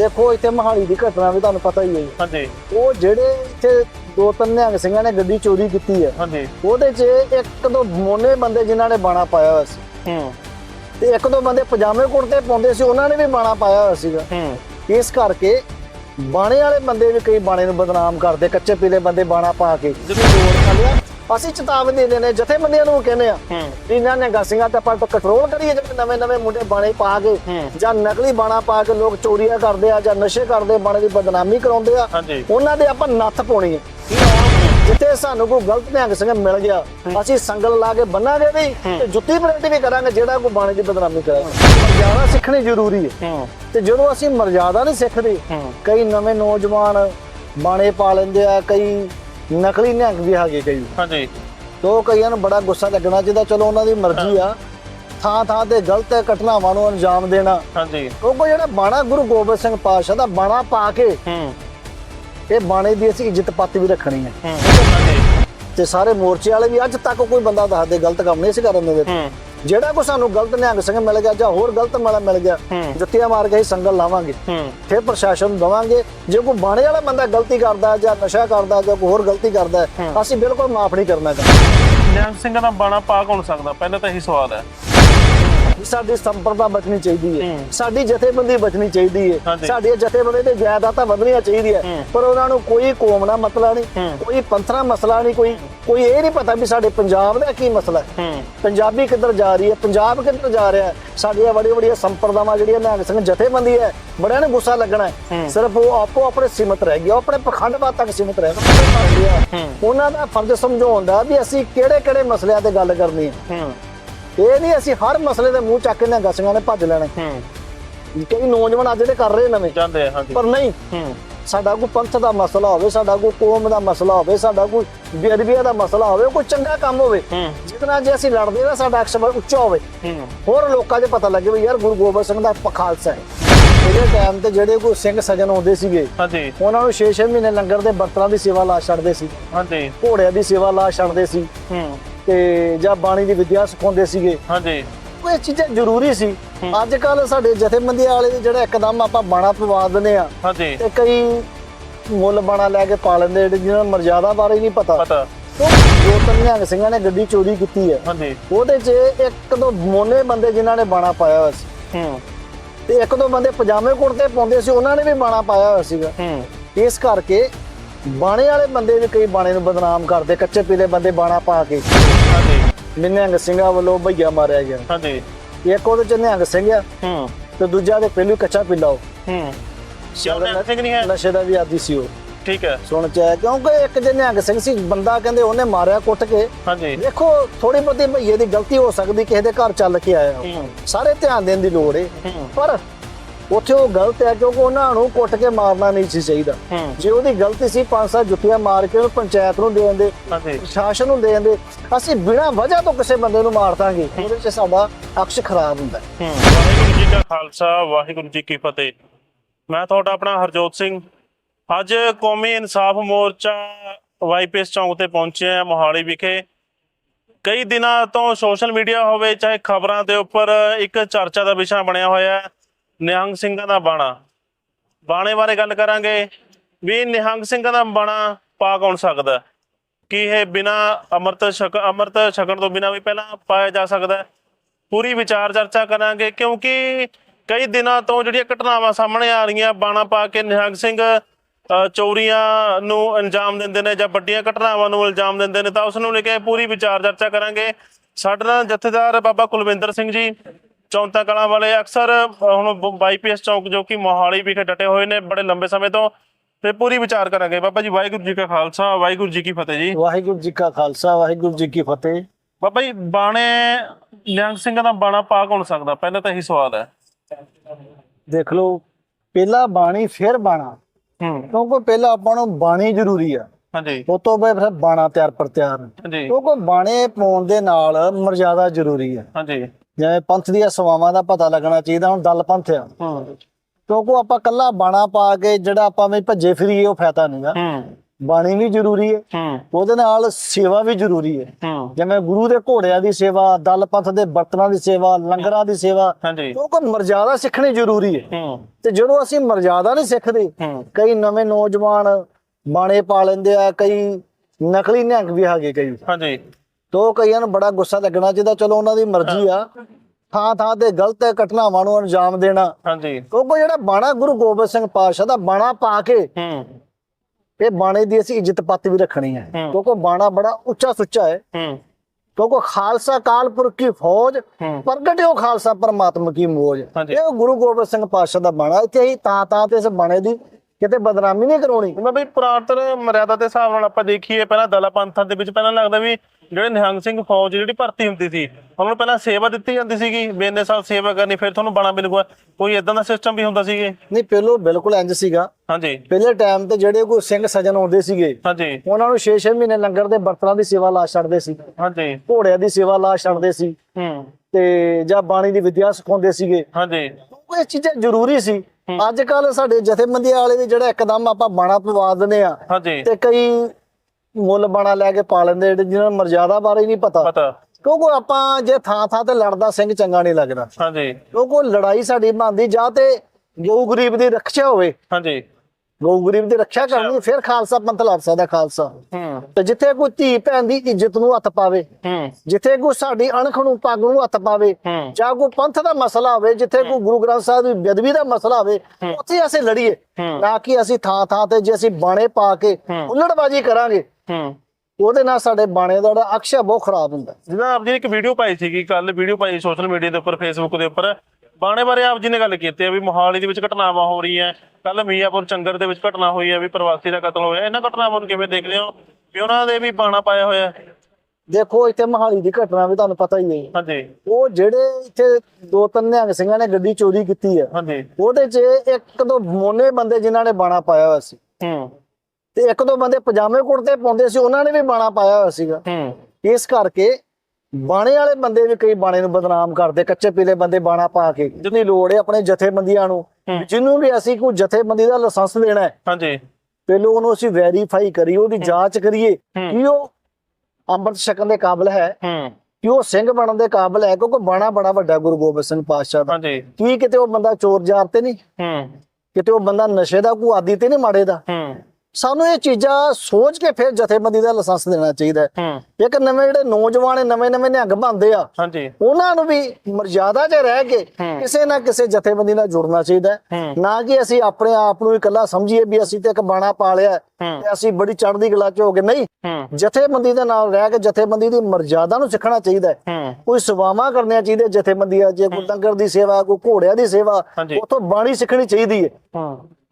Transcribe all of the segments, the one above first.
ਦੇਖੋ ਇੱਥੇ ਮਹਾਲੀ ਦੀ ਘਟਨਾ ਵੀ ਤੁਹਾਨੂੰ ਪਤਾ ਹੀ ਹੈ। ਹਾਂਜੀ। ਉਹ ਜਿਹੜੇ ਇੱਥੇ ਦੋ ਤਿੰਨ ਨਿਹੰਗ ਸਿੰਘਾਂ ਨੇ ਗੱਡੀ ਚੋਰੀ ਕੀਤੀ ਹੈ ਹਾਂਜੀ। ਉਹਦੇ 'ਚ ਇੱਕ ਦੋ ਮੋਨੇ ਬੰਦੇ ਜਿਨ੍ਹਾਂ ਨੇ ਬਾਣਾ ਪਾਇਆ ਹੋਇਆ ਸੀ। ਹੂੰ। ਤੇ ਇੱਕ ਦੋ ਬੰਦੇ ਪਜਾਮੇ ਕੁੜਤੇ ਪਾਉਂਦੇ ਸੀ ਉਹਨਾਂ ਨੇ ਵੀ ਬਾਣਾ ਪਾਇਆ ਹੋਇਆ ਸੀਗਾ। ਹੂੰ। ਇਸ ਕਰਕੇ ਬਾਣੇ ਵਾਲੇ ਬੰਦੇ ਵੀ ਕਈ ਬਾਣੇ ਨੂੰ ਬਦਨਾਮ ਕਰਦੇ ਕੱਚੇ ਪੀਲੇ ਬੰਦੇ ਬਾਣਾ ਪਾ ਕੇ। ਜਦੋਂ ਰੋਡ ਚੱਲਿਆ ਅਸੀਂ ਚੇਤਾਵਨੀ ਦਿੰਦੇ ਨੇ ਜਥੇਬੰਦੀਆਂ ਨੂੰ ਕਹਿੰਦੇ ਆ ਵੀ ਇਹਨਾਂ ਨੇ ਗਾਸੀਆਂ ਤੇ ਆਪਾਂ ਕੰਟਰੋਲ ਕਰੀਏ ਜਿਹੜੇ ਨਵੇਂ ਨਵੇਂ ਮੁੰਡੇ ਬਾਣੇ ਪਾ ਕੇ। ਜਾਂ ਨਕਲੀ ਬਾਣਾ ਪਾ ਕੇ ਲੋਕ ਚੋਰੀਆਂ ਕਰਦੇ ਆ ਜਾਂ ਨਸ਼ੇ ਕਰਦੇ ਬਾਣੇ ਦੀ ਬਦਨਾਮੀ ਕਰਾਉਂਦੇ ਆ ਉਹਨਾਂ ਦੇ ਆਪਾਂ ਨੱਥ ਪਾਉਣੀ ਹੈ ਜਿੱਥੇ ਸਾਨੂੰ ਕੋਈ ਗਲਤ ਨਿਹੰਗ ਸਿੰਘ ਮਿਲ ਗਿਆ ਅਸੀਂ ਸੰਗਲ ਲਾ ਕੇ ਬੰਨਾਂਗੇ ਵੀ ਤੇ ਜੁੱਤੀ ਪਲੇਟ ਵੀ ਕਰਾਂਗੇ ਜਿਹੜਾ ਕੋਈ ਬਾਣੇ ਦੀ ਬਦਨਾਮੀ ਕਰੇ। ਮਰਜ਼ਾਦਾ ਸਿੱਖਣੀ ਜ਼ਰੂਰੀ ਹੈ। ਤੇ ਜਦੋਂ ਅਸੀਂ ਮਰਜ਼ਾਦਾ ਨਹੀਂ ਸਿੱਖਦੇ ਕਈ ਨਵੇਂ ਨੌਜਵਾਨ ਬਾਣੇ ਪਾ ਲੈਂਦੇ ਆ ਕਈ ਨਕਲੀ ਨਿਹੰਗ ਵੀ ਹੈਗੇ ਕਈ। ਹਾਂਜੀ। ਤੋ ਕਈਆਂ ਨੂੰ ਬੜਾ ਗੁੱਸਾ ਲੱਗਣਾ ਚਾਹੀਦਾ ਚਲੋ ਉਹਨਾਂ ਦੀ ਮਰਜ਼ੀ ਆ। ਥਾਂ ਥਾਂ ਤੇ ਗਲਤ ਘਟਨਾਵਾਂ ਨੂੰ ਅੰਜਾਮ ਦੇਣਾ। ਹਾਂਜੀ। ਕਿਉਂਕਿ ਜਿਹੜਾ ਬਾਣਾ ਗੁਰੂ ਗੋਬਿੰਦ ਸਿੰਘ ਪਾਤਸ਼ਾਹ ਦਾ ਬਾਣਾ ਪਾ ਕੇ ਹੂੰ। ਇਹ ਬਾਣੇ ਦੀ ਅਸੀਂ ਇੱਜ਼ਤ ਪੱਤ ਵੀ ਰੱਖਣੀ ਹੈ। ਤੇ ਸਾਰੇ ਮੋਰਚੇ ਵਾਲੇ ਵੀ ਅੱਜ ਤੱਕ ਕੋਈ ਬੰਦਾ ਦੱਸਦੇ ਗਲਤ ਕੰਮ ਨਹੀਂ ਸੀ ਕਰਨ ਦੇ ਹੂੰ। ਜਿਹੜਾ ਕੋ ਸਾਨੂੰ ਗਲਤ ਨਿਹੰਗ ਸਿੰਘ ਮਿਲ ਗਿਆ ਜਾਂ ਹੋਰ ਗਲਤ ਮਾਲਾ ਮਿਲ ਗਿਆ ਹੂੰ। ਜੁੱਤੀਆਂ ਮਾਰ ਕੇ ਅਸੀਂ ਸੰਗਲ ਲਾਵਾਂਗੇ। ਹੂੰ। ਫਿਰ ਪ੍ਰਸ਼ਾਸਨ ਨੂੰ ਦਵਾਂਗੇ ਜੇ ਕੋਈ ਬਾਣੇ ਵਾਲਾ ਬੰਦਾ ਗਲਤੀ ਕਰਦਾ ਜਾਂ ਨਸ਼ਾ ਕਰਦਾ ਜਾਂ ਕੋਈ ਹੋਰ ਗਲਤੀ ਕਰਦਾ ਹੈ, ਅਸੀਂ ਬਿਲਕੁਲ ਮਾਫ ਨਹੀਂ ਕਰਨਾ ਚਾਹੁੰਦੇ। ਨਿਹੰਗ ਸਿੰਘ ਦਾ ਬਾਣਾ ਪਾ ਕੌਣ ਸਕਦਾ ਪਹਿਲਾਂ ਤਾਂ ਇਹੀ ਸਵਾਲ ਹੈ। ਸਾਡੀ ਸੰਪਰਦਾ ਬਚਣੀ ਚਾਹੀਦੀ ਹੈ। ਸਾਡੀ ਜਥੇਬੰਦੀ ਬਚਣੀ ਚਾਹੀਦੀ ਹੈ। ਸਾਡੀਆਂ ਜਥੇਬੰਦੀ ਤੇ ਜਾਇਦਾਦਾਂ ਵਧਣੀਆਂ ਚਾਹੀਦੀਆਂ ਹੂੰ। ਪਰ ਉਹਨਾਂ ਨੂੰ ਕੋਈ ਕੌਮ ਦਾ ਮਸਲਾ ਨਹੀਂ। ਕੋਈ ਪੰਥਰਾ ਮਸਲਾ ਨਹੀਂ ਕੋਈ ਕੋਈ ਇਹ ਨਹੀਂ ਪਤਾ ਵੀ ਸਾਡੇ ਪੰਜਾਬ ਦਾ ਕੀ ਮਸਲਾ ਹੈ ਪੰਜਾਬੀ ਕਿੱਧਰ ਜਾ ਰਹੀ ਹੈ ਪੰਜਾਬ ਕਿੱਧਰ ਜਾ ਰਿਹਾ ਹੈ ਸਾਡੀਆਂ ਬੜੀ ਬੜੀਆਂ ਸੰਪਰਦਾਵਾਂ ਜਿਹੜੀਆਂ ਨਿਹੰਗ ਸਿੰਘ ਜਥੇਬੰਦੀ ਹੈ ਬੜਿਆਂ ਨੂੰ ਗੁੱਸਾ ਲੱਗਣਾ ਹੈ। ਸਿਰਫ ਉਹ ਆਪੋ ਆਪਣੇ ਸੀਮਤ ਰਹਿ ਗਏ ਆਪਣੇ ਪਖੰਡਵਾਦ ਤੱਕ ਸੀਮਤ ਰਹਿ ਗਏ। ਉਹਨਾਂ ਦਾ ਫਰਜ਼ ਸਮਝਾਉਣ ਦਾ ਵੀ ਅਸੀਂ ਕਿਹੜੇ ਕਿਹੜੇ ਮਸਲਿਆਂ ਤੇ ਗੱਲ ਕਰਨੀ ਹੂੰ ਇਹ ਨਹੀਂ ਅਸੀਂ ਹਰ ਮਸਲੇ ਦੇ ਮੂੰਹ ਚੱਕ ਕੇ ਨਿਹੰਗ ਸਿੰਘਾਂ ਨੇ ਭੱਜ ਲੈਣਾ। ਹੂੰ। ਕਈ ਨੌਜਵਾਨ ਅੱਜ ਦੇ ਕਰ ਰਹੇ ਨਵੇਂ। ਜਾਂਦੇ ਆ ਹਾਂਜੀ। ਪਰ ਨਹੀਂ। ਹੂੰ। ਸਾਡਾ ਕੋਈ ਪੰਥ ਦਾ ਮਸਲਾ ਹੋਵੇ ਸਾਡਾ ਕੋਈ ਕੌਮ ਦਾ ਮਸਲਾ ਹੋਵੇ ਸਾਡਾ ਕੋਈ ਬੇਅਦਬੀਆਂ ਦਾ ਮਸਲਾ ਹੋਵੇ ਕੋਈ ਚੰਗਾ ਕੰਮ ਹੋਵੇ ਹੂੰ। ਨਾਲ ਜੇ ਅਸੀਂ ਲੜਦੇ ਨਾ ਸਾਡਾ ਅਕਸਰ ਉੱਚਾ ਹੋਵੇ। ਹੂੰ। ਹੋਰ ਲੋਕਾਂ 'ਚ ਪਤਾ ਲੱਗੇ ਵੀ ਯਾਰ ਗੁਰੂ ਗੋਬਿੰਦ ਸਿੰਘ ਦਾ ਪ- ਖਾਲਸਾ ਹੈ। ਉਹਦੇ ਟਾਈਮ ਤੇ ਜਿਹੜੇ ਕੋਈ ਸਿੰਘ ਸਜਣ ਆਉਂਦੇ ਸੀਗੇ ਹਾਂਜੀ। ਉਹਨਾਂ ਨੂੰ 6-6 ਮਹੀਨੇ ਲੰਗਰ ਦੇ ਬਰਤਨਾਂ ਦੀ ਸੇਵਾ ਲਾ ਛੱਡਦੇ ਸੀ। ਹਾਂਜੀ। ਘੋੜਿਆਂ ਦੀ ਸੇਵਾ ਲਾ ਛੱਡਦੇ ਸੀ। ਹੂੰ। ਤੇ ਜਾਂ ਬਾਣੀ ਦੀ ਵਿਦਿਆ ਸਿਖਾਉਂਦੇ ਸੀਗੇ। ਹਾਂਜੀ। ਉਹ ਇਹ ਚੀਜ਼ਾਂ ਜ਼ਰੂਰੀ ਸੀ। ਅੱਜ ਕੱਲ ਸਾਡੇ ਜਥੇਬੰਦੀ ਵਾਲੇ ਜਿਹੜਾ ਇੱਕਦਮ ਆਪਾਂ ਬਾਣਾ ਪਵਾ ਦਿੰਦੇ ਆ। ਹਾਂਜੀ। ਤੇ ਕਈ ਮੁੱਲ ਬਾਣਾ ਲੈ ਕੇ ਪਾ ਲੈਂਦੇ ਜਿਹੜੇ ਜਿਹਨਾਂ ਨੂੰ ਮਰਜ਼ਾਦਾ ਬਾਰੇ ਹੀ ਨਹੀਂ ਪਤਾ। ਪਤਾ। ਤਿੰਨ ਨਿਹੰਗ ਸਿੰਘਾਂ ਨੇ ਗੱਡੀ ਚੋਰੀ ਕੀਤੀ ਹੈ ਹਾਂਜੀ। ਉਹਦੇ 'ਚ ਇੱਕ ਦੋ ਮੋਨੇ ਬੰਦੇ ਜਿਨ੍ਹਾਂ ਨੇ ਬਾਣਾ ਪਾਇਆ ਹੋਇਆ ਸੀ। ਹੂੰ। ਤੇ ਇੱਕ ਦੋ ਬੰਦੇ ਪਜਾਮੇ ਕੁੜਤੇ ਪਾਉਂਦੇ ਸੀ ਉਹਨਾਂ ਨੇ ਵੀ ਬਾਣਾ ਪਾਇਆ ਹੋਇਆ ਸੀਗਾ। ਹੂੰ। ਇਸ ਕਰਕੇ ਬਾਣੇ ਵਾਲੇ ਬੰਦੇ ਵੀ ਕਈ ਬਾਣੇ ਨੂੰ ਬਦਨਾਮ ਕਰਦੇ ਕੱਚੇ ਪੀਲੇ ਬੰਦੇ ਬਾਣਾ ਪਾ ਕੇ। ਹਾਂਜੀ। ਨਿਹੰਗ ਸਿੰਘਾਂ ਵੱਲੋਂ ਭਈਆ ਮਾਰਿਆ ਗਿਆ। ਹਾਂਜੀ। ਇੱਕ ਉਹਦੇ ਚ ਨਿਹੰਗ ਸਿੰਘ ਆ ਹੂੰ। ਤੇ ਦੂਜਾ ਦੇ ਪਹਿਲੂ ਕੱਚਾ ਪੀਲਾ ਉਹ। ਹੂੰ। ਸਿੰਘ ਨਹੀਂ ਹੈ? ਨਸ਼ੇ ਦਾ ਵੀ ਆਦੀ ਸੀ ਉਹ। ਠੀਕ ਹੈ। ਸੁਣ ਚ ਆਇਆ ਕਿਉਂਕਿ ਇੱਕ ਜੇ ਨਿਹੰਗ ਸਿੰਘ ਸੀ ਬੰਦਾ ਕਹਿੰਦੇ ਉਹਨੇ ਮਾਰਿਆ ਕੁੱਟ ਕੇ। ਹਾਂਜੀ। ਦੇਖੋ ਥੋੜੀ ਬਹੁਤੀ ਭਈਏ ਦੀ ਗਲਤੀ ਹੋ ਸਕਦੀ ਕਿਸੇ ਦੇ ਘਰ ਚੱਲ ਕੇ ਆਇਆ। ਉਹ। ਸਾਰੇ ਧਿਆਨ ਦੇਣ ਦੀ ਲੋੜ ਏ। ਹੂੰ। ਪਰ ਉੱਥੇ ਉਹ ਗਲਤ ਹੈ ਕਿਉਂਕਿ ਉਹਨਾਂ ਨੂੰ ਕੁੱਟ ਕੇ ਮਾਰਨਾ ਨਹੀਂ ਸੀ ਚਾਹੀਦਾ। ਜੇ ਉਹਦੀ ਗਲਤੀ ਸੀ ਪੰਜ ਸੱਤ ਜੁੱਤੀਆਂ ਮਾਰ ਕੇ ਉਹਨੂੰ ਪੰਚਾਇਤ ਨੂੰ ਦੇ ਦਿੰਦੇ ਪ੍ਰਸ਼ਾਸਨ ਨੂੰ ਦੇ ਦਿੰਦੇ ਅਸੀਂ ਬਿਨਾਂ ਵਜ੍ਹਾ ਤੋਂ ਕਿਸੇ ਬੰਦੇ ਨੂੰ ਮਾਰ ਦਾਂਗੇ ਉਹਦੇ 'ਚ ਸਾਡਾ ਅਕਸ਼ ਖਰਾਬ ਹੁੰਦਾ ਹੈ। ਹੂੰ। ਵਾਹਿਗੁਰੂ ਜੀ ਕਾ ਖਾਲਸਾ ਵਾਹਿਗੁਰੂ ਜੀ ਕੀ ਫਤਿਹ। ਮੈਂ ਤੁਹਾਡਾ ਆਪਣਾ ਹਰਜੋਤ ਸਿੰਘ। ਅੱਜ ਕੌਮੀ ਇਨਸਾਫ ਮੋਰਚਾ ਵਾਈਪੀਐਸ ਚੌਂਕ ਤੇ ਪਹੁੰਚੇ ਆ ਮੋਹਾਲੀ ਵਿਖੇ। ਕਈ ਦਿਨਾਂ ਤੋਂ ਸੋਸ਼ਲ ਮੀਡੀਆ ਹੋਵੇ ਚਾਹੇ ਖਬਰਾਂ ਦੇ ਉੱਪਰ ਇੱਕ ਚਰਚਾ ਦਾ ਵਿਸ਼ਾ ਬਣਿਆ ਹੋਇਆ ਹੈ। ਨਿਹੰਗ ਸਿੰਘਾਂ ਦਾ ਬਾਣਾ। ਬਾਣੇ ਬਾਰੇ ਗੱਲ ਕਰਾਂਗੇ ਵੀ ਨਿਹੰਗ ਸਿੰਘਾਂ ਦਾ ਬਾਣਾ ਪਾ ਕੌਣ ਸਕਦਾ? ਹੈ? ਇਹ ਬਿਨਾ ਅੰਮ੍ਰਿਤ ਛਕ ਅੰਮ੍ਰਿਤ ਛਕਣ ਤੋਂ ਬਿਨਾ ਵੀ ਪਹਿਲਾਂ ਪਾਇਆ ਜਾ ਸਕਦਾ ਪੂਰੀ ਵਿਚਾਰ ਚਰਚਾ ਕਰਾਂਗੇ ਕਿਉਂਕਿ ਕਈ ਦਿਨਾਂ ਤੋਂ ਜਿਹੜੀਆਂ ਘਟਨਾਵਾਂ ਸਾਹਮਣੇ ਆ ਰਹੀਆਂ ਬਾਣਾ ਪਾ ਕੇ ਨਿਹੰਗ ਸਿੰਘ ਅ, ਚੋਰੀਆਂ ਨੂੰ ਅੰਜਾਮ ਦਿੰਦੇ ਨੇ ਜਾਂ ਵੱਡੀਆਂ ਘਟਨਾਵਾਂ ਨੂੰ ਇਲਜ਼ਾਮ ਦਿੰਦੇ ਨੇ ਤਾਂ ਉਸ ਨੂੰ ਲੈ ਕੇ ਪੂਰੀ ਵਿਚਾਰ ਚਰਚਾ ਕਰਾਂਗੇ। ਸਾਡੇ ਨਾਲ ਜਥੇਦਾਰ ਬਾਬਾ ਕੁਲਵਿੰਦਰ ਸਿੰਘ ਜੀ ਚੌਂਤਾ ਕਲਾਂ ਵਾਲੇ ਅਕਸਰ ਹੁਣ ਬਾਈਪੀਐਸ ਚੌਂਕ ਜੋ ਕਿ ਮੋਹਾਲੀ ਵਿਖੇ ਡਟੇ ਹੋਏ ਨੇ ਬੜੇ ਲੰਬੇ ਸਮੇਂ ਤੋਂ ਤੇ ਪੂਰੀ ਵਿਚਾਰ ਕਰਾਂਗੇ। ਬਾਬਾ ਜੀ ਵਾਹਿਗੁਰੂ ਜੀ ਕਾ ਖਾਲਸਾ ਵਾਹਿਗੁਰੂ ਜੀ ਕੀ ਫਤਿਹ ਜੀ। ਵਾਹਿਗੁਰੂ ਜੀ ਕਾ ਖਾਲਸਾ ਵਾਹਿਗੁਰੂ ਜੀ ਕੀ ਫਤਿਹ। ਬਾਬਾ ਜੀ ਬਾਣੇ ਨਿਹੰਗ ਸਿੰਘ ਦਾ ਬਾਣਾ ਪਾ ਕੌਣ ਸਕਦਾ? ਪਹਿਲਾਂ ਤਾਂ ਇਹੀ ਸਵਾਲ ਹੈ। ਦੇਖ ਲਓ ਪਹਿਲਾ ਬਾਣੀ ਫਿਰ ਬਾਣਾ। ਹੂੰ। ਕਿਉਂਕਿ ਪਹਿਲਾਂ ਆਪਾਂ ਨੂੰ ਬਾਣੀ ਜ਼ਰੂਰੀ ਆ। ਹਾਂਜੀ। ਤੋਂ ਬਾਅਦ ਫਿਰ ਬਾਣਾ ਤਿਆਰ ਪਰ ਤਿਆਰ। ਹਾਂਜੀ। ਕਿਉਂਕਿ ਬਾਣੇ ਪਾਉਣ ਦੇ ਨਾਲ ਮਰਜ਼ਾਦਾ ਜ਼ਰੂਰੀ ਆ। ਹਾਂਜੀ। ਜਿਵੇਂ ਪੰਥ ਦੀਆਂ ਸਵਾਵਾਂ ਦਾ ਪਤਾ ਲੱਗਣਾ ਚਾਹੀਦਾ ਹੁਣ ਦਲ ਪੰਥ ਆ। ਹੂੰ। ਕਿਉਂਕਿ ਆਪਾਂ ਕੱਲਾ ਬਾਣਾ ਪਾ ਕੇ ਜਿਹੜਾ ਆਪਾਂ ਵੀ ਭੱਜੇ ਫਿਰੀਏ ਉਹ ਫਾਇਦਾ ਨਹੀਂਗਾ ਹੂੰ। ਬਾਣੀ ਵੀ ਜ਼ਰੂਰੀ ਹੈ। ਉਹਦੇ ਨਾਲ ਸੇਵਾ ਵੀ ਜ਼ਰੂਰੀ ਹੈ। ਜਿਵੇਂ ਗੁਰੂ ਦੇ ਘੋੜਿਆਂ ਦੀ ਸੇਵਾ ਦਲ ਪੰਥ ਦੇ ਬਰਤਨਾਂ ਦੀ ਸੇਵਾ ਲੰਗਰਾਂ ਦੀ ਸੇਵਾ ਕਿਉਂਕਿ ਮਰਜ਼ਾਦਾ ਸਿੱਖਣੀ ਜ਼ਰੂਰੀ ਹੈ। ਤੇ ਜਦੋਂ ਅਸੀਂ ਮਰਜ਼ਾਦਾ ਨਹੀਂ ਸਿੱਖਦੇ ਕਈ ਨਵੇਂ ਨੌਜਵਾਨ ਬਾਣੇ ਪਾ ਲੈਂਦੇ ਆ ਕਈ ਨਕਲੀ ਨਿਹੰਗ ਵੀ ਹੈਗੇ ਕਈ। ਹਾਂਜੀ। ਤੋ ਕਈਆਂ ਨੂੰ ਬੜਾ ਗੁੱਸਾ ਲੱਗਣਾ ਚਾਹੀਦਾ ਚਲੋ ਉਹਨਾਂ ਦੀ ਮਰਜ਼ੀ ਆ। ਥਾਂ ਥਾਂ ਤੇ ਗਲਤ ਘਟਨਾਵਾਂ ਨੂੰ ਅੰਜਾਮ ਦੇਣਾ। ਹਾਂਜੀ। ਕਿਉਂਕਿ ਜਿਹੜਾ ਬਾਣਾ ਗੁਰੂ ਗੋਬਿੰਦ ਸਿੰਘ ਪਾਤਸ਼ਾਹ ਦਾ ਬਾਣਾ ਪਾ ਕੇ ਹੂੰ। ਇਹ ਬਾਣੇ ਦੀ ਅਸੀਂ ਇੱਜ਼ਤ ਪੱਤ ਵੀ ਰੱਖਣੀ ਹੈ। ਹੂੰ। ਕਿਉਂਕਿ ਬਾਣਾ ਬੜਾ ਉੱਚਾ ਸੁੱਚਾ ਹੈ। ਹੂੰ। ਕਿਉਂਕਿ ਖਾਲਸਾ ਕਾਲਪੁਰਖ ਕੀ ਫੌਜ ਹੂੰ। ਪ੍ਰਗਟਿਓ ਖਾਲਸਾ ਪਰਮਾਤਮਾ ਕੀ ਮੋਜ। ਹਾਂਜੀ। ਇਹ ਗੁਰੂ ਗੋਬਿੰਦ ਸਿੰਘ ਪਾਤਸ਼ਾਹ ਦਾ ਬਾਣਾ ਇੱਥੇ ਹੀ ਤਾਂ ਤਾਂ ਤੇ ਇਸ ਬਾਣੇ ਦੀ ਕਿਤੇ ਬਦਨਾਮੀ ਨਹੀਂ ਕਰਾਉਣੀ? ਮੈਂ ਬਈ ਪੁਰਾਤਨ ਮਰਿਆਦਾ ਦੇ ਹਿਸਾਬ ਨਾਲ ਆਪਾਂ ਦੇਖੀਏ ਪਹਿਲਾਂ ਦਲਾ ਪੰਥਾਂ ਦੇ ਵਿੱਚ ਪਹਿਲਾਂ ਲੱਗਦਾ ਵੀ ਜਿਹੜੇ ਨਿਹੰਗ ਸਿੰਘ ਫੌਜ ਜਿਹੜੀ ਭਰਤੀ ਹੁੰਦੀ ਸੀ ਉਹਨਾਂ ਨੂੰ ਪਹਿਲਾਂ ਸੇਵਾ ਦਿੱਤੀ ਜਾਂਦੀ ਸੀਗੀ ਇੰਨੇ ਸਾਲ ਸੇਵਾ ਕਰਨੀ ਫਿਰ ਤੁਹਾਨੂੰ ਬਣਾ ਮਿਲੂਗਾ। ਕੋਈ ਇਦਾਂ ਦਾ ਸਿਸਟਮ ਵੀ ਹੁੰਦਾ ਸੀਗੇ? ਨਹੀਂ ਪਹਿਲੋਂ ਬਿਲਕੁਲ ਇੰਜ ਸੀਗਾ। ਹਾਂਜੀ। ਪਹਿਲੇ ਟਾਈਮ ਤੇ ਜਿਹੜੇ ਕੋਈ ਸਿੰਘ ਸਜਣ ਆਉਂਦੇ ਸੀਗੇ ਹਾਂਜੀ। ਉਹਨਾਂ ਨੂੰ 6-6 ਮਹੀਨੇ ਲੰਗਰ ਦੇ ਬਰਤਨਾਂ ਦੀ ਸੇਵਾ ਲਾ ਛੱਡਦੇ ਸੀ। ਹਾਂਜੀ। ਘੋੜਿਆਂ ਦੀ ਸੇਵਾ ਲਾ ਛੱਡਦੇ ਸੀ। ਹੂੰ। ਤੇ ਜਾਂ ਬਾਣੀ ਦੀ ਵਿਦਿਆ ਸਿਖਾਉਂਦੇ ਸੀਗੇ। ਹਾਂਜੀ। ਇਹ ਚੀਜ਼ਾਂ ਜ਼ਰੂਰੀ ਸੀ। ਅੱਜ ਕੱਲ ਸਾਡੇ ਜਥੇਬੰਦੀ ਵਾਲੇ ਵੀ ਜਿਹੜਾ ਇੱਕਦਮ ਆਪਾਂ ਬਾਣਾ ਪਵਾ ਦਿੰਦੇ ਆ। ਤੇ ਕਈ ਮੁੱਲ ਬਾਣਾ ਲੈ ਕੇ ਪਾ ਲੈਂਦੇ ਜਿਹੜੇ ਜਿਨ੍ਹਾਂ ਨੂੰ ਮਰਜ਼ਾਦਾ ਬਾਰੇ ਨਹੀਂ ਪਤਾ। ਪਤਾ। ਕਿਉਂਕਿ ਆਪਾਂ ਜੇ ਥਾਂ ਥਾਂ ਤੇ ਲੜਦਾ ਸਿੰਘ ਚੰਗਾ ਨਹੀਂ ਲੱਗਦਾ। ਹਾਂਜੀ। ਕਿਉਂਕਿ ਲੜਾਈ ਸਾਡੀ ਬਣਦੀ ਜਾਂ ਤੇ ਗਊ ਗਰੀਬ ਦੀ ਰੱਖਿਆ ਹੋਵੇ। ਹਾਂਜੀ। ਗਊ ਗਰੀਬ ਦੀ ਰੱਖਿਆ ਕਰਨੀ ਫਿਰ ਖਾਲਸਾ ਪੰਥ ਲੜ ਸਕਦਾ ਖਾਲਸਾ। ਹੂੰ। ਤੇ ਜਿੱਥੇ ਕੋਈ ਧੀ ਭੈਣ ਦੀ ਇੱਜ਼ਤ ਨੂੰ ਹੱਥ ਪਾਵੇ ਹੂੰ। ਜਿੱਥੇ ਕੋਈ ਸਾਡੀ ਅਣਖ ਨੂੰ ਪੱਗ ਨੂੰ ਹੱਥ ਪਾਵੇ ਹੂੰ। ਜਾਂ ਕੋਈ ਪੰਥ ਦਾ ਮਸਲਾ ਹੋਵੇ ਜਿੱਥੇ ਕੋਈ ਗੁਰੂ ਗ੍ਰੰਥ ਸਾਹਿਬ ਦੀ ਬੇਅਦਬੀ ਦਾ ਮਸਲਾ ਹੋਵੇ ਉੱਥੇ ਅਸੀਂ ਲੜੀਏ। ਨਾ ਕਿ ਅਸੀਂ ਥਾਂ ਥਾਂ ਤੇ ਜੇ ਅਸੀਂ ਬਾਣੇ ਪਾ ਕੇ। ਉਲੜਬਾਜੀ ਕਰਾਂਗੇ। ਹੂੰ। ਉਹਦੇ ਨਾਲ ਸਾਡੇ ਬਾਣੇ ਦਾ ਜਿਹੜਾ ਅਕਸ਼ਾ ਬਹੁਤ ਖਰਾਬ ਹੁੰਦਾ। ਜਿੱਦਾਂ ਆਪ ਜੀ ਨੇ ਇੱਕ ਵੀਡੀਓ ਪਾਈ ਸੀਗੀ ਕੱਲ ਵੀਡੀਓ ਪਾਈ ਸੋਸ਼ਲ ਮੀਡੀਆ ਦੇ ਉੱਪਰ ਫੇਸਬੁੱਕ ਦੇ ਉੱਪਰ। ਬਾਣੇ ਬਾਰੇ ਆਪ ਜੀ ਨੇ ਗੱਲ ਕੀਤੀ ਹੈ ਵੀ ਮੋਹਾਲੀ ਦੇ ਵਿੱਚ ਘਟਨਾਵਾਂ ਹੋ ਰਹੀਆਂ ਕੱਲ ਮੀਆਂਪੁਰ ਚੰਗਰ ਦੇ ਵਿੱਚ ਘਟਨਾ ਹੋਈ ਹੈ ਵੀ ਪ੍ਰਵਾਸੀ ਦਾ ਕਤਲ ਹੋਇਆ। ਇਹਨਾਂ ਘਟਨਾਵਾਂ ਨੂੰ ਕਿਵੇਂ ਦੇਖਦੇ ਹੋ? ਵੀ ਉਹਨਾਂ ਦੇ ਵੀ ਬਾਣਾ ਪਾਇਆ ਹੋਇਆ? ਦੇਖੋ ਇੱਥੇ ਮਹਾਲੀ ਦੀ ਘਟਨਾ ਵੀ ਤੁਹਾਨੂੰ ਪਤਾ ਹੀ ਹੈ। ਹਾਂਜੀ। ਉਹ ਜਿਹੜੇ ਇੱਥੇ ਦੋ ਤਿੰਨ ਨਿਹੰਗ ਸਿੰਘਾਂ ਨੇ ਗੱਡੀ ਚੋਰੀ ਕੀਤੀ ਹੈ ਹਾਂਜੀ। ਉਹਦੇ 'ਚ ਇੱਕ ਦੋ ਮੋਨੇ ਬੰਦੇ ਜਿਨ੍ਹਾਂ ਨੇ ਬਾਣਾ ਪਾਇਆ ਹੋਇਆ ਸੀ। ਹੂੰ। ਤੇ ਇੱਕ ਦੋ ਬੰਦੇ ਪਜਾਮੇ ਕੁੜਤੇ ਪਾਉਂਦੇ ਸੀ ਉਹਨਾਂ ਨੇ ਵੀ ਬਾਣਾ ਪਾਇਆ ਹੋਇਆ ਸੀਗਾ। ਹੂੰ। ਇਸ ਕਰਕੇ ਬਾਣੇ ਵਾਲੇ ਬੰਦੇ ਵੀ ਕਈ ਬਾਣੇ ਨੂੰ ਬਦਨਾਮ ਕਰਦੇ ਕੱਚੇ ਪੀਲੇ ਬੰਦੇ ਬਾਣਾ ਪਾ ਕੇ। ਜਿੰਨੀ ਲੋੜ ਹੈ ਆਪਣੇ ਜਥੇਬੰਦੀਆਂ ਨੂੰ। ਜਿਹਨੂੰ ਵੀ ਅਸੀਂ ਕੋਈ ਜਥੇਬੰਦੀ ਦਾ ਲਾਇਸੈਂਸ ਦੇਣਾ ਹੈ ਹਾਂਜੀ। ਪਹਿਲੋਂ ਉਹਨੂੰ ਅਸੀਂ ਵੈਰੀਫਾਈ ਕਰੀਏ ਉਹਦੀ ਜਾਂਚ ਕਰੀਏ। ਕਿ ਉਹ ਅੰਮ੍ਰਿਤ ਛਕਣ ਦੇ ਕਾਬਿਲ ਹੈ ਕਿ ਉਹ ਸਿੰਘ ਬਣਨ ਦੇ ਕਾਬਿਲ ਹੈ ਕਿਉਂਕਿ ਬਾਣਾ ਬੜਾ ਵੱਡਾ ਗੁਰੂ ਗੋਬਿੰਦ ਸਿੰਘ ਪਾਤਸ਼ਾਹ ਦਾ। ਹਾਂਜੀ। ਕੀ ਕਿਤੇ ਉਹ ਬੰਦਾ ਚੋਰ ਜਾਰ ਤੇ ਨਹੀਂ? ਹੂੰ। ਕਿਤੇ ਉਹ ਬੰਦਾ ਨਸ਼ੇ ਦਾ ਕੋਈ ਆਦੀ ਤੇ ਨਹੀਂ ਮਾੜੇ ਦਾ? ਹੂੰ। ਸਾਨੂੰ ਇਹ ਚੀਜ਼ਾਂ ਸੋਚ ਕੇ ਫਿਰ ਜਥੇਬੰਦੀ ਦਾ ਲਾਇਸੈਂਸ ਦੇਣਾ ਚਾਹੀਦਾ ਹੈ। ਇੱਕ ਨਵੇਂ ਜਿਹੜੇ ਨੌਜਵਾਨ ਨਵੇਂ ਨਵੇਂ ਨਿਹੰਗ ਬਣਦੇ ਆ ਹਾਂਜੀ। ਉਹਨਾਂ ਨੂੰ ਵੀ ਮਰਜ਼ਾਦਾ 'ਚ ਰਹਿ ਕੇ। ਕਿਸੇ ਨਾ ਕਿਸੇ ਜਥੇਬੰਦੀ ਨਾਲ ਜੁੜਨਾ ਚਾਹੀਦਾ ਨਾ ਕਿ ਅਸੀਂ ਆਪਣੇ ਆਪ ਨੂੰ ਇਕੱਲਾ ਸਮਝੀਏ ਵੀ ਅਸੀਂ ਤੇ ਇੱਕ ਬਾਣਾ ਪਾ ਲਿਆ ਤੇ ਅਸੀਂ ਬੜੀ ਚੜ੍ਹਦੀ ਕਲਾ 'ਚ ਹੋ ਗਏ ਨਹੀਂ ਜਥੇਬੰਦੀ ਦੇ ਨਾਲ ਰਹਿ ਕੇ ਜਥੇਬੰਦੀ ਦੀ ਮਰਜ਼ਾਦਾ ਨੂੰ ਸਿੱਖਣਾ ਚਾਹੀਦਾ ਕੋਈ ਸੇਵਾਵਾਂ ਕਰਨੀਆਂ ਚਾਹੀਦੀਆਂ ਜਥੇਬੰਦੀਆਂ ਜੇ ਕੋਈ ਲੰਗਰ ਦੀ ਸੇਵਾ ਕੋਈ ਘੋੜਿਆਂ ਦੀ ਸੇਵਾ। ਉਥੋਂ ਬਾਣੀ ਸਿੱਖਣੀ ਚਾਹੀਦੀ ਹੈ।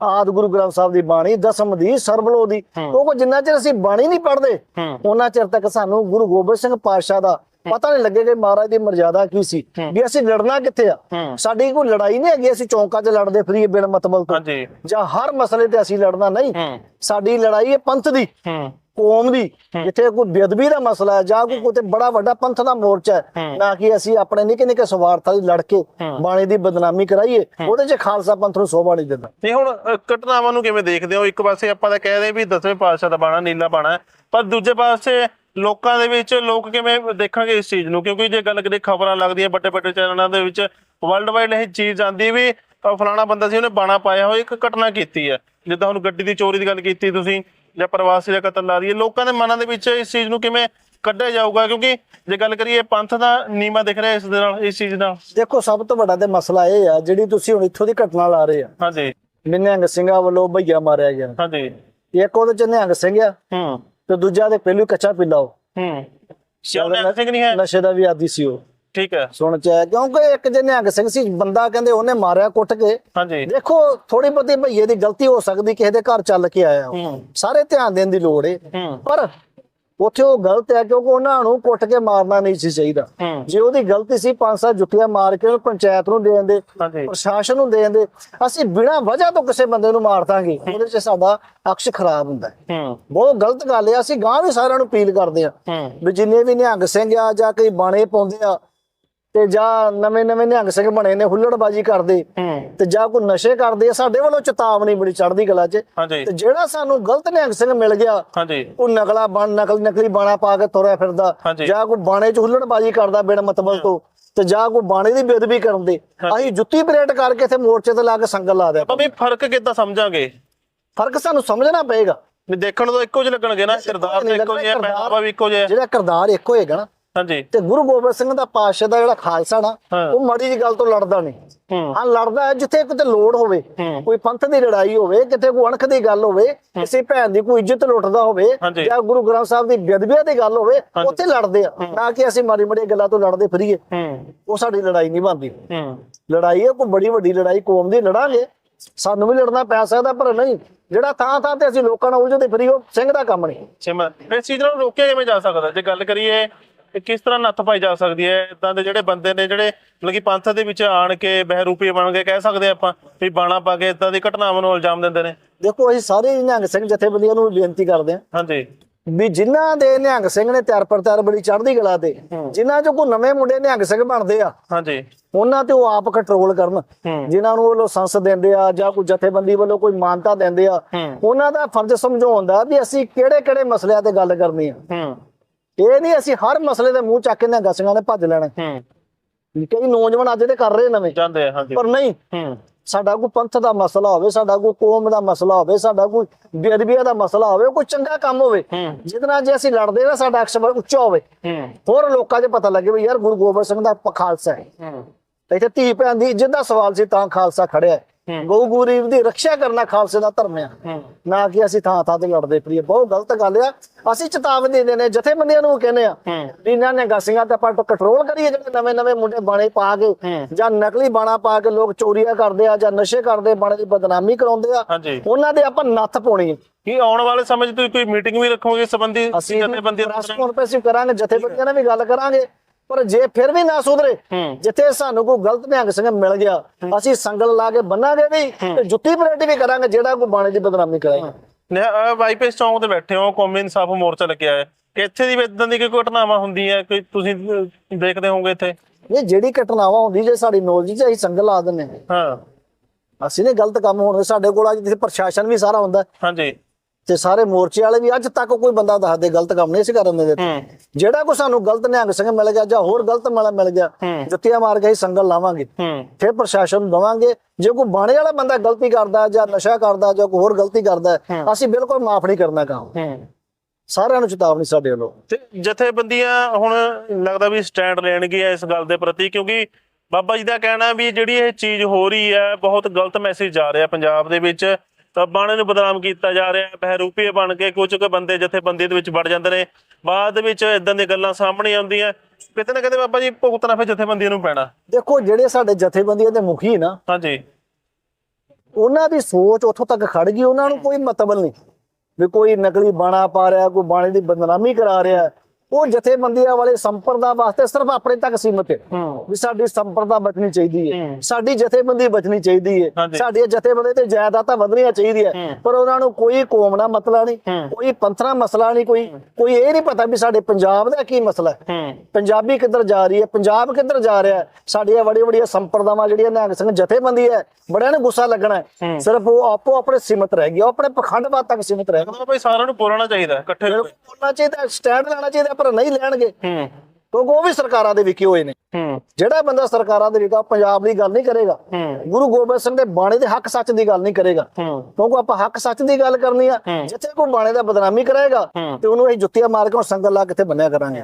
ਆਦ ਗੁਰੂ ਗ੍ਰੰਥ ਸਾਹਿਬ ਦੀ ਬਾਣੀ ਦਸਮ ਦੀ ਸਰਬਲੋ ਦੀ। ਹੂੰ। ਕਿਉਂਕਿ ਜਿੰਨਾ ਚਿਰ ਅਸੀਂ ਬਾਣੀ ਨਹੀਂ ਪੜ੍ਹਦੇ ਹੂੰ। ਉਹਨਾਂ ਚਿਰ ਤੱਕ ਸਾਨੂੰ ਗੁਰੂ ਗੋਬਿੰਦ ਸਿੰਘ ਪਾਤਸ਼ਾਹ ਦਾ ਪਤਾ ਨਹੀਂ ਲੱਗੇਗਾ ਕਿ ਮਹਾਰਾਜ ਦੀ ਮਰਜ਼ਾਦਾ ਕੀ ਸੀ। ਵੀ ਅਸੀਂ ਲੜਨਾ ਕਿੱਥੇ ਆ? ਸਾਡੀ ਕੋਈ ਲੜਾਈ ਨਹੀਂ ਹੈਗੀ ਅਸੀਂ ਚੌਂਕਾਂ 'ਚ ਲੜਦੇ ਫਰੀ ਬਿਨ ਮਤਲਬ ਤੋਂ। ਜਾਂ ਹਰ ਮਸਲੇ ਤੇ ਅਸੀਂ ਲੜਨਾ ਨਹੀਂ। ਸਾਡੀ ਲੜਾਈ ਹੈ ਪੰਥ ਦੀ ਕੌਮ ਦੀ। ਜਿੱਥੇ ਕੋਈ ਬੇਅਦਬੀ ਦਾ ਮਸਲਾ ਹੈ ਜਾਂ ਕੋਈ ਕਿਤੇ ਬੜਾ ਵੱਡਾ ਪੰਥ ਦਾ ਮੋਰਚਾ ਹੈ। ਨਾ ਕਿ ਅਸੀਂ ਆਪਣੇ ਨਿੱਕੇ ਨਿੱਕੇ ਸਵਾਰਥਾਂ ਦੀ ਲੜ ਕੇ। ਬਾਣੀ ਦੀ ਬਦਨਾਮੀ ਕਰਾਈਏ ਉਹਦੇ 'ਚ ਖਾਲਸਾ ਪੰਥ ਨੂੰ ਸੋਭਾ ਨਹੀਂ ਦਿੰਦਾ। ਤੇ ਹੁਣ ਘਟਨਾਵਾਂ ਨੂੰ ਕਿਵੇਂ ਦੇਖਦੇ ਹੋ? ਇੱਕ ਪਾਸੇ ਆਪਾਂ ਤਾਂ ਕਹਿ ਰਹੇ ਵੀ ਦਸਵੇਂ ਪਾਤਸ਼ਾਹ ਦਾ ਬਾਣਾ ਨੀਲਾ ਬਾਣਾ ਹੈ, ਪਰ ਦੂਜੇ ਪਾਸੇ ਲੋਕਾਂ ਦੇ ਵਿੱਚ ਲੋਕ ਕਿਵੇਂ ਦੇਖਣਗੇ ਇਸ ਚੀਜ਼ ਨੂੰ? ਕਿਉਂਕਿ ਜੇ ਗੱਲ ਕਰੀਏ ਖਬਰਾਂ ਲੱਗਦੀਆਂ ਵੱਡੇ ਵੱਡੇ ਚੈਨਲਾਂ ਦੇ ਵਿੱਚ ਵਰਲਡ ਵਾਈਡ ਇਹ ਚੀਜ਼ ਆਂਦੀ ਵੀ ਫਲਾਣਾ ਬੰਦਾ ਸੀ ਉਹਨੇ ਬਾਣਾ ਪਾਇਆ ਹੋਇਆ ਇੱਕ ਘਟਨਾ ਕੀਤੀ ਹੈ। ਜਿੱਦਾਂ ਹੁਣ ਗੱਡੀ ਦੀ ਚੋਰੀ ਦੀ ਗੱਲ ਕੀਤੀ ਤੁਸੀਂ ਜਾਂ ਪ੍ਰਵਾਸੀ ਦਾ ਕਤਲ ਲਾ ਰਹੀ ਹੈ ਲੋਕਾਂ ਦੇ ਮਨਾਂ ਦੇ ਵਿੱਚ ਇਸ ਚੀਜ਼ ਨੂੰ ਕਿਵੇਂ ਕੱਢਿਆ ਜਾਊਗਾ? ਕਿਉਂਕਿ ਜੇ ਗੱਲ ਕਰੀਏ ਪੰਥ ਦਾ ਨੀਮਾ ਦਿਖ ਰਿਹਾ ਇਸ ਦੇ ਨਾਲ ਇਸ ਚੀਜ਼ ਨਾਲ। ਦੇਖੋ ਸਭ ਤੋਂ ਵੱਡਾ ਤੇ ਮਸਲਾ ਇਹ ਆ ਜਿਹੜੀ ਤੁਸੀਂ ਹੁਣ ਇੱਥੋਂ ਦੀ ਘਟਨਾ ਲਾ ਰਹੇ ਆ। ਹਾਂਜੀ। ਨਿਹੰਗ ਸਿੰਘਾਂ ਵੱਲੋਂ ਭਈਆ ਮਾਰਿਆ ਗਿਆ। ਹਾਂਜੀ। ਇੱਕ ਉਹਦੇ ਚ ਨਿਹੰਗ ਸਿੰਘ ਆ। ਹੂੰ। ਤੇ ਦੂਜਾ ਤੇ ਪਹਿਲੂ ਕੱਚਾ ਪਿੱਲਾ ਉਹ। ਹੂੰ। ਨਿਹੰਗ ਸਿੰਘ ਨਹੀਂ ਹੈ? ਨਸ਼ੇ ਦਾ ਵੀ ਆਦੀ ਸੀ ਉਹ। ਠੀਕ ਹੈ। ਸੁਣ ਚ ਆਇਆ ਕਿਉਂਕਿ ਇੱਕ ਜੇ ਨਿਹੰਗ ਸਿੰਘ ਸੀ ਬੰਦਾ ਕਹਿੰਦੇ ਉਹਨੇ ਮਾਰਿਆ ਕੁੱਟ ਕੇ। ਹਾਂਜੀ। ਦੇਖੋ ਥੋੜੀ ਬਹੁਤੀ ਭਈਏ ਦੀ ਗਲਤੀ ਹੋ ਸਕਦੀ ਕਿਸੇ ਦੇ ਘਰ ਚੱਲ ਕੇ ਆਇਆ। ਉਹ। ਹੂੰ। ਸਾਰੇ ਧਿਆਨ ਦੇਣ ਦੀ ਲੋੜ ਏ। ਹੂੰ। ਪਰ ਉੱਥੇ ਉਹ ਗਲਤ ਹੈ ਕਿਉਂਕਿ ਉਹਨਾਂ ਨੂੰ ਕੁੱਟ ਕੇ ਮਾਰਨਾ ਨਹੀਂ ਸੀ ਚਾਹੀਦਾ। ਜੇ ਉਹਦੀ ਗਲਤੀ ਸੀ ਪੰਜ ਸੱਤ ਜੁੱਤੀਆਂ ਮਾਰ ਕੇ ਉਹਨੂੰ ਪੰਚਾਇਤ ਨੂੰ ਦੇ ਦਿੰਦੇ ਪ੍ਰਸ਼ਾਸਨ ਨੂੰ ਦੇ ਦਿੰਦੇ ਅਸੀਂ ਬਿਨਾਂ ਵਜ੍ਹਾ ਤੋਂ ਕਿਸੇ ਬੰਦੇ ਨੂੰ ਮਾਰ ਦਾਂਗੇ ਉਹਦੇ 'ਚ ਸਾਡਾ ਅਕਸ਼ ਖਰਾਬ ਹੁੰਦਾ। ਹੈ। ਬਹੁਤ ਗਲਤ ਗੱਲ ਹੈ ਅਸੀਂ ਗਾਂ ਵੀ ਸਾਰਿਆਂ ਨੂੰ ਅਪੀਲ ਕਰਦੇ ਆ ਹੂੰ। ਵੀ ਜਿੰਨੇ ਵੀ ਨਿਹੰਗ ਸਿੰਘ ਆ ਜਾਂ ਕੋਈ ਬਾਣੇ ਪਾਉਂਦੇ ਆ ਤੇ ਜਾਂ ਨਵੇਂ ਨਵੇਂ ਨਿਹੰਗ ਸਿੰਘ ਬਣੇ ਨੇ ਹੁੱਲੜਬਾਜੀ ਕਰਦੇ ਤੇ ਜਾਂ ਕੋਈ ਨਸ਼ੇ ਕਰਦੇ ਆ ਸਾਡੇ ਵੱਲੋਂ ਚੇਤਾਵਨੀ ਬੜੀ ਚੜ੍ਹਦੀ ਕਲਾ 'ਚ। ਤੇ ਜਿਹੜਾ ਸਾਨੂੰ ਗਲਤ ਨਿਹੰਗ ਸਿੰਘ ਮਿਲ ਗਿਆ ਹਾਂਜੀ। ਉਹ ਨਕਲਾ ਬਣ ਨਕਲ ਨਕਲੀ ਬਾਣਾ ਪਾ ਕੇ ਤੁਰਿਆ ਫਿਰਦਾ। ਜਾਂ ਕੋਈ ਬਾਣੇ 'ਚ ਹੁੱਲੜਬਾਜੀ ਕਰਦਾ ਬਿਨ ਮਤਲਬ ਤੋਂ ਤੇ ਜਾਂ ਕੋਈ ਬਾਣੇ ਦੀ ਬੇਦਬੀ ਕਰਨ ਦੇ। ਅਸੀਂ ਜੁੱਤੀ ਪਰੇਡ ਕਰਕੇ ਇੱਥੇ ਮੋਰਚੇ ਤੇ ਲਾ ਕੇ ਸੰਗਲ ਲਾ ਦਿਆ। ਜੀ ਫ਼ਰਕ ਕਿੱਦਾਂ ਸਮਝਾਂਗੇ? ਫ਼ਰਕ ਸਾਨੂੰ ਸਮਝਣਾ ਪਏਗਾ। ਵੀ ਦੇਖਣ ਤਾਂ ਇੱਕੋ ਜਿਹੇ ਲੱਗਣਗੇ ਨਾ ਕਿਰਦਾਰ ਤਾਂ ਇੱਕੋ ਜਿਹਾ ਪਹਿਰਾਵਾ ਵੀ ਇੱਕੋ ਜਿਹਾ ਜਿਹੜਾ ਕਰਦਾਰ ਇੱਕੋ ਹੋਏਗਾ ਨਾ ਹਾਂਜੀ। ਤੇ ਗੁਰੂ ਗੋਬਿੰਦ ਸਿੰਘ ਦਾ ਪਾਤਸ਼ਾਹ ਦਾ ਜਿਹੜਾ ਖਾਲਸਾ ਨਾ। ਉਹ ਮਾੜੀ ਜੀ ਗੱਲ ਤੋਂ ਲੜਦਾ ਨਹੀਂ। ਹੂੰ। ਲੜਦਾ ਹੈ ਜਿੱਥੇ ਕਿਤੇ ਲੋੜ ਹੋਵੇ। ਕੋਈ ਪੰਥ ਦੀ ਲੜਾਈ ਹੋਵੇ ਕਿਤੇ ਕੋਈ ਅਣਖ ਦੀ ਗੱਲ ਹੋਵੇ ਕਿਸੇ ਭੈਣ ਦੀ ਕੋਈ ਇੱਜ਼ਤ ਲੁੱਟਦਾ ਹੋਵੇ। ਜਾਂ ਗੁਰੂ ਗ੍ਰੰਥ ਸਾਹਿਬ ਦੀ ਬੇਅਦਬੀ ਦੀ ਗੱਲ ਹੋਵੇ। ਉੱਥੇ ਲੜਦੇ ਆ। ਨਾ ਕਿ ਅਸੀਂ ਮਾੜੀ ਮਾੜੀ ਗੱਲਾਂ ਤੋਂ ਲੜਦੇ ਫਿਰੀਏ। ਉਹ ਸਾਡੀ ਲੜਾਈ ਨਹੀਂ ਬਣਦੀ। ਲੜਾਈ ਹੈ ਕੋਈ ਬੜੀ ਵੱਡੀ ਲੜਾਈ ਕੌਮ ਦੀ ਲੜਾਂਗੇ। ਸਾਨੂੰ ਵੀ ਲੜਨਾ ਪੈ ਸਕਦਾ ਪਰ ਨਹੀਂ। ਜਿਹੜਾ ਥਾਂ ਥਾਂ ਤੇ ਅਸੀਂ ਲੋਕਾਂ ਨਾਲ ਉਲਝਦੇ ਫਿਰੀ ਉਹ ਸਿੰਘ ਦਾ ਕੰਮ ਨਹੀਂ। ਸਿਮਰ ਇਸ ਚੀਜ਼ ਨੂੰ ਰੋਕਿਆ ਕਿਵੇਂ ਜਾ ਸਕਦਾ? ਜੇ ਗੱਲ ਕਰੀਏ ਕਿ ਕਿਸ ਤਰ੍ਹਾਂ ਨੱਥ ਪਾਈ ਜਾ ਸਕਦੀ ਹੈ? ਇਦਾਂ ਦੇ ਜਿਹੜੇ ਬੰਦੇ ਨੇ ਜਿਹੜੇ ਮਤਲਬ ਕਿ ਪੰਥ ਦੇ ਵਿੱਚ ਆਣ ਕੇ ਬਹਿਰੂਪੀ ਬਣ ਕੇ ਕਹਿ ਸਕਦੇ ਆਪਾਂ ਵੀ ਬਾਣਾ ਪਾ ਕੇ ਇਦਾਂ ਦੀ ਘਟਨਾਵਾਂ ਨੂੰ ਇਲਜ਼ਾਮ ਦਿੰਦੇ ਨੇ। ਦੇਖੋ ਅਸੀਂ ਸਾਰੇ ਨਿਹੰਗ ਸਿੰਘ ਜਥੇਬੰਦੀਆਂ ਨੂੰ ਬੇਨਤੀ ਕਰਦੇ ਹਾਂ ਹਾਂਜੀ। ਵੀ ਜਿਨ੍ਹਾਂ ਦੇ ਨਿਹੰਗ ਸਿੰਘ ਨੇ ਤਿਆਰ ਪਰ ਤਿਆਰ ਬੜੀ ਚੜ੍ਹਦੀ ਕਲਾ ਤੇ ਜਿਨ੍ਹਾਂ ਚੋਂ ਕੋਈ ਨਵੇਂ ਮੁੰਡੇ ਨਿਹੰਗ ਸਿੰਘ ਬਣਦੇ ਆ ਹਾਂਜੀ। ਉਹਨਾਂ ਤੇ ਉਹ ਆਪ ਕੰਟਰੋਲ ਕਰਨ ਜਿਨ੍ਹਾਂ ਨੂੰ ਉਹ ਲਾਇਸੈਂਸ ਦਿੰਦੇ ਆ ਜਾਂ ਕੋਈ ਜਥੇਬੰਦੀ ਵੱਲੋਂ ਕੋਈ ਮਾਨਤਾ ਦਿੰਦੇ ਆ ਉਹਨਾਂ ਦਾ ਫਰਜ਼ ਸਮਝਾਉਣ ਦਾ ਵੀ ਅਸੀਂ ਕਿਹੜੇ ਕਿਹੜੇ ਮਸਲਿਆਂ ਤੇ ਗੱਲ ਕਰਨੀ ਆ। ਹੂੰ। ਇਹ ਨਹੀਂ ਅਸੀਂ ਹਰ ਮਸਲੇ ਦੇ ਮੂੰਹ ਚੱਕ ਕੇ ਨਿਹੰਗ ਸਿੰਘਾਂ ਨੇ ਭੱਜ ਲੈਣਾ। ਹੂੰ। ਕਈ ਨੌਜਵਾਨ ਅੱਜ ਦੇ ਕਰ ਰਹੇ ਨਵੇਂ। ਜਾਂਦੇ ਆ ਹਾਂਜੀ। ਪਰ ਨਹੀਂ ਹੂੰ। ਸਾਡਾ ਕੋਈ ਪੰਥ ਦਾ ਮਸਲਾ ਹੋਵੇ ਸਾਡਾ ਕੋਈ ਕੌਮ ਦਾ ਮਸਲਾ ਹੋਵੇ ਸਾਡਾ ਕੋਈ ਬੇਅਦਬੀਆਂ ਦਾ ਮਸਲਾ ਹੋਵੇ ਕੋਈ ਚੰਗਾ ਕੰਮ ਹੋਵੇ। ਨਾਲ ਜੇ ਅਸੀਂ ਲੜਦੇ ਨਾ ਸਾਡਾ ਅਕਸਰ ਉੱਚਾ ਹੋਵੇ। ਹੋਰ ਲੋਕਾਂ 'ਚ ਪਤਾ ਲੱਗੇ ਵੀ ਯਾਰ ਗੁਰੂ ਗੋਬਿੰਦ ਸਿੰਘ ਦਾ ਖਾਲਸਾ ਹੈ। ਇੱਥੇ ਧੀ ਭੈਣ ਦੀ ਇੱਜ਼ਤ ਦਾ ਸਵਾਲ ਸੀ ਤਾਂ ਖਾਲਸਾ ਖੜਿਆ ਹੂੰ। ਗਊ ਗਰੀਬ ਦੀ ਰੱਖਿਆ ਕਰਨਾ ਖਾਲਸੇ ਦਾ ਧਰਮ ਆ। ਹੂੰ। ਨਾ ਕਿ ਅਸੀਂ ਥਾਂ ਥਾਂ ਤੇ ਲੜਦੇ ਫਿਰੀਏ। ਬਹੁਤ ਗਲਤ ਗੱਲ ਆ। ਅਸੀਂ ਚੇਤਾਵਨੀ ਦਿੰਦੇ ਨੇ ਜਥੇਬੰਦੀਆਂ ਨੂੰ ਕਹਿੰਦੇ ਆ ਵੀ ਇਹਨਾਂ ਨੇ ਗਾਸੀਆਂ ਤੇ ਆਪਾਂ ਕੰਟਰੋਲ ਕਰੀਏ ਜਿਹੜੇ ਨਵੇਂ ਨਵੇਂ ਮੁੰਡੇ ਬਾਣੇ ਪਾ ਕੇ। ਜਾਂ ਨਕਲੀ ਬਾਣਾ ਪਾ ਕੇ ਲੋਕ ਚੋਰੀਆਂ ਕਰਦੇ ਆ ਜਾਂ ਨਸ਼ੇ ਕਰਦੇ ਬਾਣੇ ਦੀ ਬਦਨਾਮੀ ਕਰਾਉਂਦੇ ਆ ਹਾਂਜੀ। ਉਹਨਾਂ ਦੇ ਆਪਾਂ ਨੱਥ ਪਾਉਣੀ ਹੈ ਕੀ ਆਉਣ ਵਾਲੇ ਸਮੇਂ 'ਚ ਤੁਸੀਂ ਕੋਈ ਮੀਟਿੰਗ ਵੀ ਰੱਖੋਗੇ ਸੰਬੰਧੀ? ਅਸੀਂ ਜਥੇਬੰਦੀਆਂ ਕਾਨਫਰੰਸ ਵੀ ਕਰਾਂਗੇ ਜਥੇਬੰਦੀਆਂ ਨਾਲ ਵੀ ਗੱਲ ਕਰਾਂਗੇ। ਪਰ ਜੇ ਫਿਰ ਵੀ ਨਾ ਸੁਧਰੇ ਜਿੱਥੇ ਸਾਨੂੰ ਕੋਈ ਗਲਤ ਨਿਹੰਗ ਸਿੰਘ ਮਿਲ ਗਿਆ ਅਸੀਂ ਸੰਗਲ ਲਾ ਕੇ ਬੰਨਾਂਗੇ ਵੀ ਤੇ ਜੁੱਤੀ ਪਰੇਡ ਵੀ ਕਰਾਂਗੇ ਜਿਹੜਾ ਕੋਈ ਬਾਣੇ ਦੀ ਬਦਨਾਮੀ ਕਰੇਗਾ ਨੇ ਵਾਈਪੀਐਸ ਚੌਂਕ ਤੇ ਬੈਠੇ ਹੋ ਕੌਮੀ ਇਨਸਾਫ ਮੋਰਚਾ ਲੱਗਿਆ ਹੈ। ਇੱਥੇ ਦੀ ਵੀ ਇਦਾਂ ਦੀ ਕੋਈ ਘਟਨਾਵਾਂ ਹੁੰਦੀ ਹੈ ਕੋਈ ਤੁਸੀਂ ਦੇਖਦੇ ਹੋਵੋਗੇ ਇੱਥੇ? ਇਹ ਜਿਹੜੀ ਘਟਨਾਵਾਂ ਹੁੰਦੀ ਜੇ ਸਾਡੀ ਨੌਲੇਜ ਚ ਅਸੀਂ ਸੰਗਲ ਲਾ ਦਿੰਨੇ ਹਾਂ। ਅਸੀਂ ਨੇ ਗਲਤ ਕੰਮ ਹੋਣ ਸਾਡੇ ਕੋਲ ਅੱਜ ਪ੍ਰਸ਼ਾਸਨ ਵੀ ਸਾਰਾ ਹੁੰਦਾ। ਹਾਂਜੀ। ਤੇ ਸਾਰੇ ਮੋਰਚੇ ਵਾਲੇ ਵੀ ਅੱਜ ਤੱਕ ਕੋਈ ਬੰਦਾ ਦੱਸਦੇ ਗਲਤ ਕੰਮ ਨਹੀਂ ਸੀ ਕਰਨ ਦੇ ਦਿੱਤੇ ਹੂੰ। ਜਿਹੜਾ ਕੋਈ ਸਾਨੂੰ ਗਲਤ ਨਿਹੰਗ ਸਿੰਘ ਮਿਲ ਗਿਆ ਜਾਂ ਹੋਰ ਗਲਤ ਮਿਲ ਮਿਲ ਗਿਆ ਹੂੰ। ਜੁੱਤੀਆਂ ਮਾਰ ਕੇ ਅਸੀਂ ਸੰਗਲ ਲਾਵਾਂਗੇ। ਹੂੰ। ਫਿਰ ਪ੍ਰਸ਼ਾਸਨ ਨੂੰ ਦਵਾਂਗੇ ਜੇ ਕੋਈ ਬਾਣੇ ਵਾਲਾ ਬੰਦਾ ਗਲਤੀ ਕਰਦਾ ਜਾਂ ਨਸ਼ਾ ਕਰਦਾ ਜਾਂ ਕੋਈ ਹੋਰ ਗਲਤੀ ਕਰਦਾ ਹੈ, ਹੂੰ। ਅਸੀਂ ਬਿਲਕੁਲ ਮਾਫ ਨਹੀਂ ਕਰਨਾ ਕੰਮ ਹੂੰ। ਸਾਰਿਆਂ ਨੂੰ ਚੇਤਾਵਨੀ ਸਾਡੇ ਵੱਲੋਂ। ਤੇ ਜਥੇਬੰਦੀਆਂ ਹੁਣ ਲੱਗਦਾ ਵੀ ਸਟੈਂਡ ਲੈਣਗੀਆਂ ਇਸ ਗੱਲ ਦੇ ਪ੍ਰਤੀ ਕਿਉਂਕਿ ਬਾਬਾ ਜੀ ਦਾ ਕਹਿਣਾ ਵੀ ਜਿਹੜੀ ਇਹ ਚੀਜ਼ ਹੋ ਰਹੀ ਹੈ ਬਹੁਤ ਗਲਤ ਮੈਸੇਜ ਜਾ ਰਿਹਾ ਪੰਜਾਬ ਦੇ ਵਿੱਚ। ਤਾਂ ਬਾਣੇ ਨੂੰ ਬਦਨਾਮ ਕੀਤਾ ਜਾ ਰਿਹਾ ਹੈ। ਬਹਿਰੂਪੀ ਬਣ ਕੇ ਕੁਝ ਕੁ ਬੰਦੇ ਜਥੇਬੰਦੀ ਦੇ ਵਿੱਚ ਵੜ ਜਾਂਦੇ ਨੇ। ਬਾਅਦ ਵਿੱਚ ਇਦਾਂ ਦੀਆਂ ਗੱਲਾਂ ਸਾਹਮਣੇ ਆਉਂਦੀਆਂ। ਕਿਤੇ ਨਾ ਕਿਤੇ ਬਾਬਾ ਜੀ ਭੁਗਤਣਾ ਫਿਰ ਜਥੇਬੰਦੀਆਂ ਨੂੰ ਪੈਣਾ। ਦੇਖੋ ਜਿਹੜੇ ਸਾਡੇ ਜਥੇਬੰਦੀਆਂ ਦੇ ਮੁਖੀ ਨਾ ਹਾਂਜੀ। ਉਹਨਾਂ ਦੀ ਸੋਚ ਉੱਥੋਂ ਤੱਕ ਖੜ ਗਈ। ਉਹਨਾਂ ਨੂੰ ਕੋਈ ਮਤਲਬ ਨਹੀਂ ਵੀ ਕੋਈ ਨਕਲੀ ਬਾਣਾ ਪਾ ਰਿਹਾ ਕੋਈ ਬਾਣੇ ਦੀ ਬਦਨਾਮੀ ਕਰਾ ਰਿਹਾ। ਉਹ ਜਥੇਬੰਦੀਆਂ ਵਾਲੇ ਸੰਪਰਦਾ ਵਾਸਤੇ ਸਿਰਫ ਆਪਣੇ ਤੱਕ ਸੀਮਤ ਹੈ ਵੀ ਸਾਡੀ ਸੰਪਰਦਾ ਬਚਣੀ ਚਾਹੀਦੀ ਹੈ। ਸਾਡੀ ਜਥੇਬੰਦੀ ਬਚਣੀ ਚਾਹੀਦੀ ਹੈ। ਸਾਡੀਆਂ ਜਥੇਬੰਦੀ ਤੇ ਜਾਇਦਾਦਾਂ ਵਧਣੀਆਂ ਚਾਹੀਦੀਆਂ ਹੂੰ। ਪਰ ਉਹਨਾਂ ਨੂੰ ਕੋਈ ਕੌਮ ਨਾਲ ਮਸਲਾ ਨਹੀਂ। ਕੋਈ ਪੰਥਰਾ ਮਸਲਾ ਨਹੀਂ ਕੋਈ ਕੋਈ ਇਹ ਨਹੀਂ ਪਤਾ ਵੀ ਸਾਡੇ ਪੰਜਾਬ ਦਾ ਕੀ ਮਸਲਾ ਹੈ ਪੰਜਾਬੀ ਕਿੱਧਰ ਜਾ ਰਹੀ ਹੈ ਪੰਜਾਬ ਕਿੱਧਰ ਜਾ ਰਿਹਾ ਹੈ ਸਾਡੀਆਂ ਬੜੀ ਬੜੀਆਂ ਸੰਪਰਦਾਵਾਂ ਜਿਹੜੀਆਂ ਨਿਹੰਗ ਸਿੰਘ ਜਥੇਬੰਦੀ ਹੈ ਬੜਿਆਂ ਨੂੰ ਗੁੱਸਾ ਲੱਗਣਾ। ਸਿਰਫ ਉਹ ਆਪੋ ਆਪਣੇ ਸੀਮਤ ਰਹਿ ਗਈ ਉਹ ਆਪਣੇ ਪਖੰਡਵਾਦ ਤੱਕ ਸੀਮਤ ਰਹਿ ਗਈ ਭਾਈ ਸਾਰਿਆਂ ਨੂੰ ਬੋਲਣਾ ਚਾਹੀਦਾ ਇਕੱਠੇ। ਬੋਲਣਾ ਚਾਹੀਦਾ ਸਟੈਂਡ ਲੈਣਾ ਚਾਹੀਦਾ ਪਰ ਨਹੀਂ ਲੈਣਗੇ। ਹੂੰ। ਕਿਉਂਕਿ ਉਹ ਵੀ ਸਰਕਾਰਾਂ ਦੇ ਵਿਕੇ ਹੋਏ ਨੇ। ਹੂੰ। ਜਿਹੜਾ ਬੰਦਾ ਸਰਕਾਰਾਂ ਦੇ ਵਿਕਾ ਪੰਜਾਬ ਦੀ ਗੱਲ ਨਹੀਂ ਕਰੇਗਾ। ਹੂੰ। ਗੁਰੂ ਗੋਬਿੰਦ ਸਿੰਘ ਦੇ ਬਾਣੇ ਦੇ ਹੱਕ ਸੱਚ ਦੀ ਗੱਲ ਨਹੀਂ ਕਰੇਗਾ। ਹੂੰ। ਕਿਉਂਕਿ ਆਪਾਂ ਹੱਕ ਸੱਚ ਦੀ ਗੱਲ ਕਰਨੀ ਆ। ਜਿੱਥੇ ਕੋਈ ਬਾਣੇ ਦਾ ਬਦਨਾਮੀ ਕਰਾਏਗਾ ਹੂੰ। ਤੇ ਉਹਨੂੰ ਅਸੀਂ ਜੁੱਤੀਆਂ ਮਾਰ ਕੇ ਸੰਗਲ ਲਾ ਕਿੱਥੇ ਬੰਨਿਆ ਕਰਾਂਗੇ।